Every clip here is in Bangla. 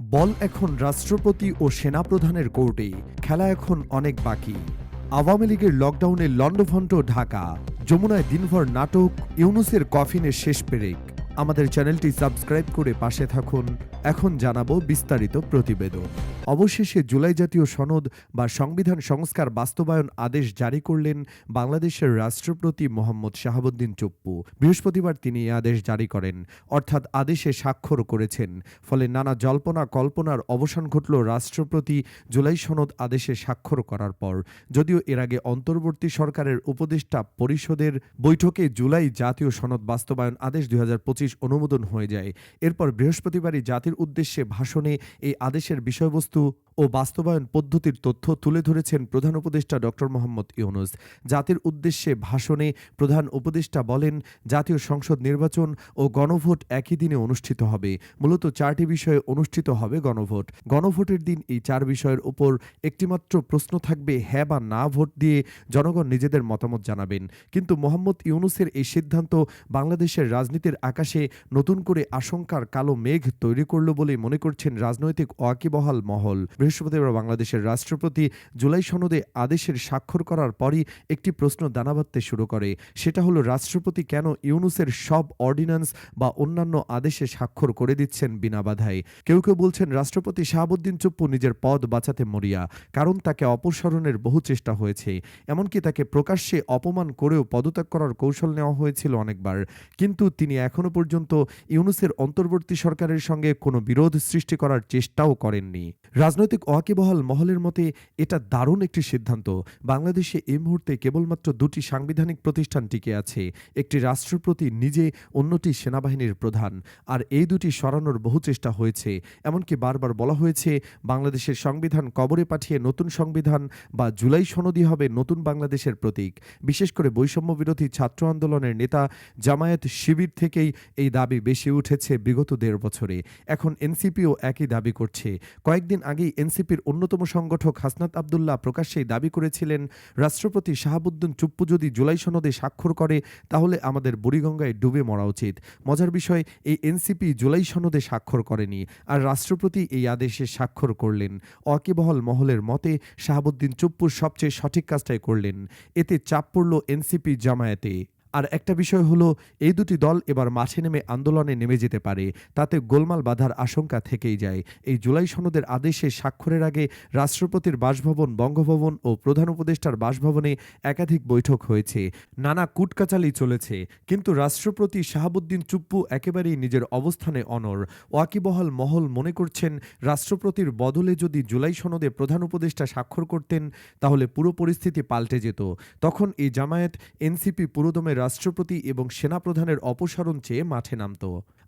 বল এখন রাষ্ট্রপতি ও সেনাপ্রধানের কোর্টে খেলা এখন অনেক বাকি। আওয়ামী লীগের লকডাউনে লন্ডভন্ট ঢাকা, যমুনায় দিনভর নাটক, ইউনুসের কফিনের শেষ পেরেক আমাদের চ্যানেলটি সাবস্ক্রাইব করে পাশে থাকুন। এখন জানাব বিস্তারিত প্রতিবেদন। অবশেষে জুলাই জাতীয় সনদ বা সংবিধান সংস্কার বাস্তবায়ন আদেশ জারি করলেন বাংলাদেশের রাষ্ট্রপতি মোহাম্মদ শাহাবুদ্দিন চুপ্পু। বৃহস্পতিবার তিনি এই আদেশ জারি করেন। অর্থাৎ আদেশে স্বাক্ষর করেছেন। ফলে নানা জল্পনা কল্পনার অবসান ঘটল রাষ্ট্রপতি জুলাই সনদ আদেশে স্বাক্ষর করার পর। যদিও এর আগে অন্তর্বর্তী সরকারের উপদেষ্টা পরিষদের বৈঠকে জুলাই জাতীয় সনদ বাস্তবায়ন আদেশ দুই অনুমোদন হয়ে যায়। এরপর বৃহস্পতিবারই জাতির উদ্দেশ্যে ভাষণে এই আদেশের বিষয়বস্তু ও বাস্তবায়ন পদ্ধতির তথ্য তুলে ধরেছেন প্রধান উপদেষ্টা ডক্টর মোহাম্মদ ইউনুস। জাতির উদ্দেশ্যে ভাষণে প্রধান উপদেষ্টা বলেন, জাতীয় সংসদ নির্বাচন ও গণভোট একই দিনে অনুষ্ঠিত হবে। মূলত চারটি বিষয়ে অনুষ্ঠিত হবে গণভোট। গণভোটের দিন এই চার বিষয়ের উপর একটিমাত্র প্রশ্ন থাকবে হ্যাঁ বা না ভোট দিয়ে জনগণ নিজেদের মতামত জানাবেন। কিন্তু মোহাম্মদ ইউনুসের এই সিদ্ধান্ত বাংলাদেশের রাজনীতির আকাশে নতুন করে আশঙ্কার কালো মেঘ তৈরি করল বলে মনে করছেন রাজনৈতিক ওয়াকিবহাল মহল। বৃহস্পতিবার বাংলাদেশের রাষ্ট্রপতি জুলাই সনদে আদেশের স্বাক্ষর করার পরই একটি প্রশ্ন দানা বাঁধতে শুরু করে। সেটা হলো, রাষ্ট্রপতি কেন ইউনুসের সব অর্ডিন্যান্স বা অন্যান্য আদেশে স্বাক্ষর করে দিচ্ছেন বিনা বাধায়? কেউ কেউ বলছেন, রাষ্ট্রপতি শাহাবুদ্দিন চুপ্পু নিজের পদ বাঁচাতে মরিয়া, কারণ তাকে অপসারণের বহু চেষ্টা হয়েছে। এমনকি তাকে প্রকাশ্যে অপমান করেও পদত্যাগ করার কৌশল নেওয়া হয়েছিল অনেকবার। কিন্তু তিনি এখনও পর্যন্ত ইউনুসের অন্তর্বর্তী সরকারের সঙ্গে কোনো বিরোধ সৃষ্টি করার চেষ্টাও করেননি। রাজনৈতিক ওয়াকিবহাল মহলের মতে, এটা দারুণ একটি সিদ্ধান্ত। বাংলাদেশে এই মুহূর্তে কেবলমাত্র দুটি সাংবিধানিক প্রতিষ্ঠান টিকে আছে, একটি রাষ্ট্রপতি নিজে, অন্যটি সেনাবাহিনীর প্রধান। আর এই দুটি সরানোর বহু চেষ্টা হয়েছে। এমনকি বারবার বলা হয়েছে, বাংলাদেশের সংবিধান কবরে পাঠিয়ে নতুন সংবিধান বা জুলাই সনদি হবে নতুন বাংলাদেশের প্রতীক। বিশেষ করে বৈষম্য বিরোধী ছাত্র আন্দোলনের নেতা জামায়াত শিবির থেকেই এই দাবি বেশি উঠেছে বিগত দেড় বছরে। এখন এনসিপিও একই দাবি করছে। কয়েকদিন আগেই এনসিপির অন্যতম সংগঠক হাসনাত আবদুল্লাহ প্রকাশ্যেই দাবি করেছিলেন, রাষ্ট্রপতি শাহাবুদ্দিন চুপ্পু যদি জুলাই সনদে স্বাক্ষর করে, তাহলে আমাদের বুড়িগঙ্গায় ডুবে মরা উচিত। মজার বিষয়, এই এনসিপি জুলাই সনদে স্বাক্ষর করেনি আর রাষ্ট্রপতি এই আদেশে স্বাক্ষর করলেন। অকিবহল মহলের মতে, শাহাবুদ্দিন চুপ্পুর সবচেয়ে সঠিক কাজটাই করলেন। এতে চাপ পড়ল এনসিপি জামায়াতে। আর একটা বিষয় হলো, এই দুটি দল এবার মাঠে নেমে আন্দোলনে নেমে যেতে পারে। তাতে গোলমাল বাধার আশঙ্কা থেকেই যায়। এই জুলাই সনদের আদেশে স্বাক্ষরের আগে রাষ্ট্রপতির বাসভবন, বঙ্গভবন ও প্রধান উপদেষ্টার বাসভবনে একাধিক বৈঠক হয়েছে। নানা কুটকাচালি চলেছে। কিন্তু রাষ্ট্রপতি শাহাবুদ্দিন চুপ্পু একেবারেই নিজের অবস্থানে অনর ওয়াকিবহাল মহল মনে করছেন, রাষ্ট্রপতির বদলে যদি জুলাই সনদে প্রধান উপদেষ্টা স্বাক্ষর করতেন, তাহলে পুরো পরিস্থিতি পাল্টে যেত। তখন এই জামায়াত, এনসিপি, পুরোদমে রাষ্ট্রপতি এবং সেনাপ্রধানের অপসারণ চেয়ে মাঠে নামত,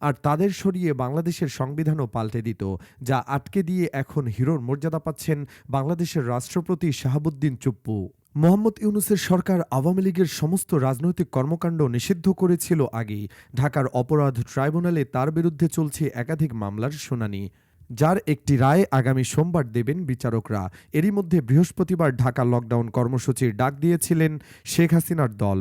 আর তাদের সরিয়ে বাংলাদেশের সংবিধানও পাল্টে দিত, যা আটকে দিয়ে এখন হিরোর মর্যাদা পাচ্ছেন বাংলাদেশের রাষ্ট্রপতি শাহাবুদ্দিন চুপ্পু। মোহাম্মদ ইউনুসের সরকার আওয়ামী লীগের সমস্ত রাজনৈতিক কর্মকাণ্ড নিষিদ্ধ করেছিল আগেই। ঢাকার অপরাধ ট্রাইব্যুনালে তার বিরুদ্ধে চলছে একাধিক মামলার শুনানি। যার একটি রায় আগামী সোমবার দেবেন বিচারকরা। এরই মধ্যে বৃহস্পতিবার ঢাকা লকডাউন কর্মসূচির ডাক দিয়েছিলেন শেখ হাসিনার দল।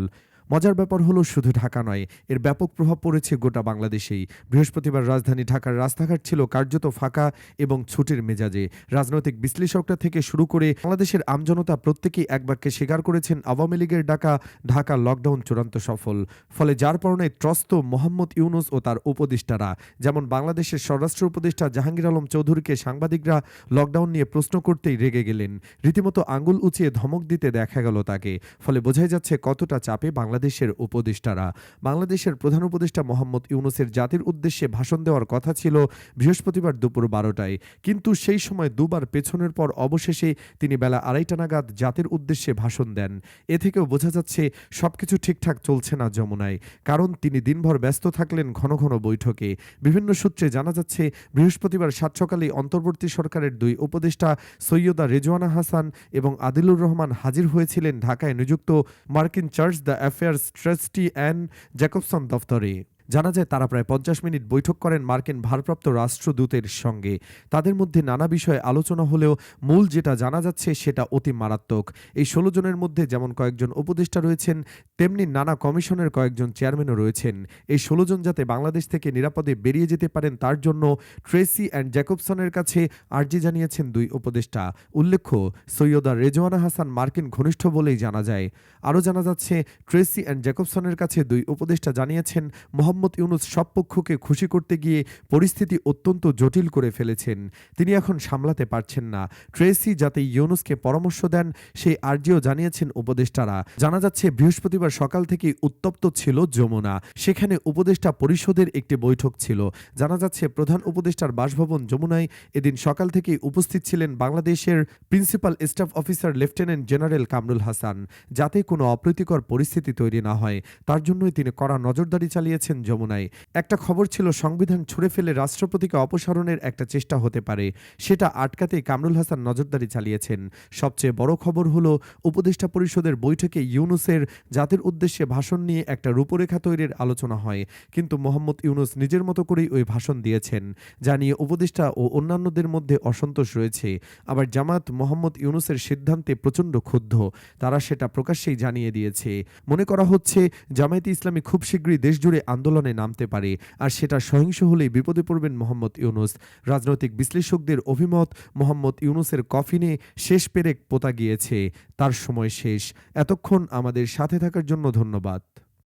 মজার ব্যাপার হলো শুধু ঢাকা নয়, এর ব্যাপক প্রভাব পড়েছে গোটা বাংলাদেশেই। বৃহস্পতিবার রাজধানী ঢাকার রাস্তাঘাট ছিল কার্যত ফাঁকা এবং ছুটির মেজাজে। রাজনৈতিক বিশ্লেষকরা থেকে শুরু করে বাংলাদেশের আমজনতা প্রত্যেকেই এক বাক্যে স্বীকার করেছেন আওয়ামী লীগের ডাকা ঢাকা লকডাউন চূড়ান্ত সফল। ফলে যার পরনে ত্রস্ত মোহাম্মদ ইউনুস ও তার উপদেষ্টারা, যেমন বাংলাদেশের স্বরাষ্ট্র উপদেষ্টা জাহাঙ্গীর আলম চৌধুরীকে সাংবাদিকরা লকডাউন নিয়ে প্রশ্ন করতেই রেগে গেলেন। রীতিমতো আঙ্গুল উঁচিয়ে ধমক দিতে দেখা গেল তাকে। ফলে বোঝাই যাচ্ছে কতটা চাপে বাংলাদেশের উপদেষ্টারা। বাংলাদেশের প্রধান উপদেষ্টা মোহাম্মদ ইউনুসের জাতির উদ্দেশ্যে ভাষণ দেওয়ার কথা ছিল বৃহস্পতিবার দুপুর বারোটায়। কিন্তু সেই সময় দুবার পেছনের পর অবশেষে তিনি বেলা আড়াইটা নাগাদ জাতির উদ্দেশ্যে ভাষণ দেন। এ থেকেও বোঝা যাচ্ছে সবকিছু ঠিকঠাক চলছে না যমুনায়। কারণ তিনি দিনভর ব্যস্ত থাকলেন ঘন ঘন বৈঠকে। বিভিন্ন সূত্রে জানা যাচ্ছে, বৃহস্পতিবার সাত সকালেই অন্তর্বর্তী সরকারের দুই উপদেষ্টা সৈয়দা রেজওয়ানা হাসান এবং আদিলুর রহমান হাজির হয়েছিলেন ঢাকায় নিযুক্ত মার্কিন chargé d' affairs Tracey Ann Jacobson দফতরে জানা যায়, তারা প্রায় পঞ্চাশ মিনিট বৈঠক করেন মার্কিন ভারপ্রাপ্ত রাষ্ট্রদূতের সঙ্গে। তাদের মধ্যে নানা বিষয়ে আলোচনা হলেও মূল যেটা জানা যাচ্ছে, সেটা অতি মারাত্মক। এই ষোলো জনের মধ্যে যেমন কয়েকজন উপদেষ্টা রয়েছেন, তেমনি নানা কমিশনের কয়েকজন চেয়ারম্যানও রয়েছেন। এই ষোলো জন যাতে বাংলাদেশ থেকে নিরাপদে বেরিয়ে যেতে পারেন, তার জন্য ট্রেসি অ্যান্ড জ্যাকবসনের কাছে আর্জি জানিয়েছেন দুই উপদেষ্টা। উল্লেখ্য, সৈয়দা রেজওয়ানা হাসান মার্কিন ঘনিষ্ঠ বলেই জানা যায়। আরও জানা যাচ্ছে, ট্রেসি অ্যান্ড জ্যাকবসনের কাছে দুই উপদেষ্টা জানিয়েছেন, মোহাম্মদ ইউনুস সব পক্ষকে খুশি করতে গিয়ে পরিস্থিতি অত্যন্ত জটিল করে ফেলেছেন। তিনি এখন সামলাতে পারছেন না। ট্রেসি যাতে ইউনুসকে পরামর্শ দেন, সেই আর্জিও জানিয়েছেন উপদেষ্টারা। জানা যাচ্ছে, বৃহস্পতিবার সকাল থেকেই উত্তপ্ত ছিল যমুনা। সেখানে উপদেষ্টা পরিষদের একটি বৈঠক ছিল। জানা যাচ্ছে, প্রধান উপদেষ্টার বাসভবন যমুনায় এদিন সকাল থেকেই উপস্থিত ছিলেন বাংলাদেশের principal staff officer lieutenant general Kamrul Hasan. যাতে কোনো অপ্রীতিকর পরিস্থিতি তৈরি না হয়, তার জন্যই তিনি কড়া নজরদারি চালিয়েছেন যমুনায়। একটা খবর ছিল, সংবিধান ছুঁড়ে ফেলে রাষ্ট্রপতিকে অপসারণের একটা চেষ্টা হতে পারে, সেটা আটকাতেই কামরুল হাসান নজরদারি চালিয়েছেন। সবচেয়ে বড় খবর হলো, উপদেষ্টা পরিষদের বৈঠকে ইউনুসের জাতির উদ্দেশ্যে ভাষণ নিয়ে একটা রূপরেখা তৈরির আলোচনা হয়, কিন্তু মোহাম্মদ ইউনুস নিজের মতো করেই ওই ভাষণ দিয়েছেন। যা নিয়ে উপদেষ্টা ও অন্যান্যদের মধ্যে অসন্তোষ রয়েছে। আবার জামাত মোহাম্মদ ইউনুসের সিদ্ধান্তে প্রচণ্ড ক্ষুব্ধ, তারা সেটা প্রকাশ্যেই জানিয়ে দিয়েছে। মনে করা হচ্ছে, জামায়াতে ইসলামী খুব শীঘ্রই দেশজুড়ে আন্দোলনে নামতে পারে। আর সেটা সহিংস হলেই বিপদে পড়বেন মোহাম্মদ ইউনুস। রাজনৈতিক বিশ্লেষকদের অভিমত, মোহাম্মদ ইউনুসের কফিনে শেষ পেরেক পোতা গিয়েছে। তার সময় শেষ। এতক্ষণ আমাদের সাথে থাকার জন্য ধন্যবাদ।